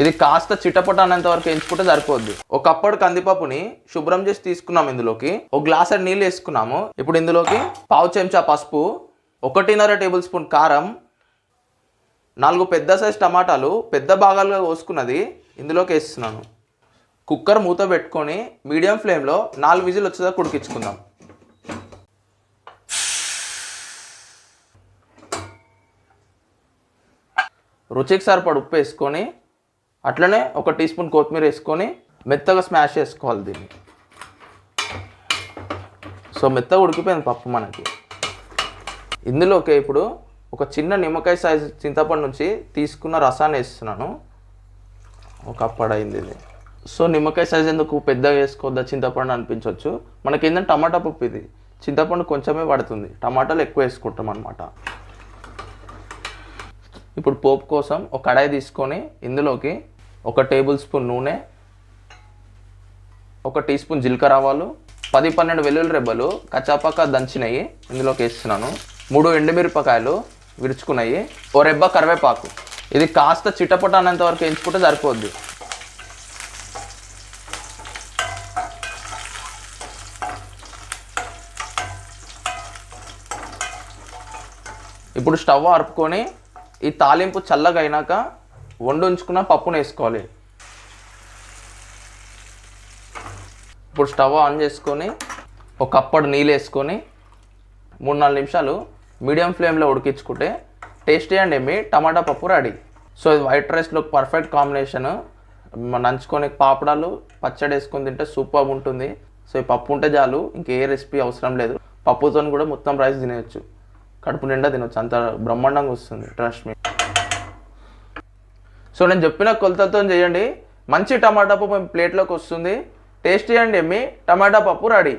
ఇది కాస్త చిటపట అనేంత వరకు ఎంచుకుంటే సరిపోద్ది. ఒకప్పుడు కందిపప్పుని శుభ్రం చేసి తీసుకున్నాం ఇందులోకి. ఒక గ్లాస్ నీళ్ళు వేసుకున్నాము. ఇప్పుడు ఇందులోకి పావు చెంచా పసుపు ఒకటిన్నర టేబుల్ స్పూన్ కారం నాలుగు పెద్ద సైజ్ టమాటాలు పెద్ద భాగాలుగా కోసుకున్నది ఇందులోకి వేస్తున్నాను. కుక్కర్ మూత పెట్టుకొని మీడియం ఫ్లేమ్లో నాలుగు విజిల్ వచ్చేదా ఉడికించుకుందాం. రుచికి సరిపడ ఉప్పు వేసుకొని అట్లనే ఒక టీ స్పూన్ కొత్తిమీర వేసుకొని మెత్తగా స్మాష్ చేసుకోవాలి దీన్ని. సో మెత్తగా ఉడికిపోయింది పప్పు మనకి. ఇందులోకి ఇప్పుడు ఒక చిన్న నిమ్మకాయ సైజు చింతపండు నుంచి తీసుకున్న రసాన్ని వేస్తున్నాను. ఒక అప్పుడు ఇది. సో నిమ్మకాయ సైజ్ ఎందుకు పెద్దగా వేసుకోవద్దా చింతపండు అనిపించవచ్చు మనకి ఏంటంటే టమాటా పప్పు ఇది. చింతపండు కొంచెమే పడుతుంది. టమాటాలు ఎక్కువ వేసుకుంటాం అనమాట ఇప్పుడు పోపు కోసం ఒక కడాయి తీసుకొని ఇందులోకి ఒక టేబుల్ స్పూన్ నూనె ఒక టీ స్పూన్ జీలకర్ర ఆవాలు పది పన్నెండు వెల్లుల్లి రెబ్బలు కచ్చాపాక దంచినవి ఇందులోకి వేస్తున్నాను. మూడు ఎండుమిరపకాయలు విరుచుకున్నాయి. ఓ రెబ్బ కరివేపాకు. ఇది కాస్త చిటపట అనేంత వరకు ఎంచుకుంటే సరిపోద్ది. ఇప్పుడు స్టవ్ ఆర్పుకొని ఈ తాలింపు చల్లగైనాక వండు ఉంచుకున్న పప్పును వేసుకోవాలి. ఇప్పుడు స్టవ్ ఆన్ చేసుకొని ఒక కప్పడు నీళ్ళు వేసుకొని మూడు నాలుగు నిమిషాలు మీడియం ఫ్లేమ్లో ఉడికించుకుంటే టేస్టీ అండ్ ఏమి టమాటా పప్పు రెడీ. సో ఇది వైట్ రైస్లో పర్ఫెక్ట్ కాంబినేషన్. నంచుకొని పాపడాలు పచ్చడి వేసుకొని తింటే సూపర్ ఉంటుంది. సో ఈ పప్పు ఉంటే చాలు ఇంకే రెసిపీ అవసరం లేదు. పప్పుతో కూడా మొత్తం రైస్ తినేయచ్చు. కడుపు నిండా తినొచ్చు అంత బ్రహ్మాండంగా వస్తుంది ట్రస్ట్ మీ సో నేను చెప్పిన కొలతలతో చేయండి. మంచి టమాటా పప్పు మీ ప్లేట్లోకి వస్తుంది. టేస్టీ అండ్ ఎమ్మి టమాటా పప్పు రెడీ.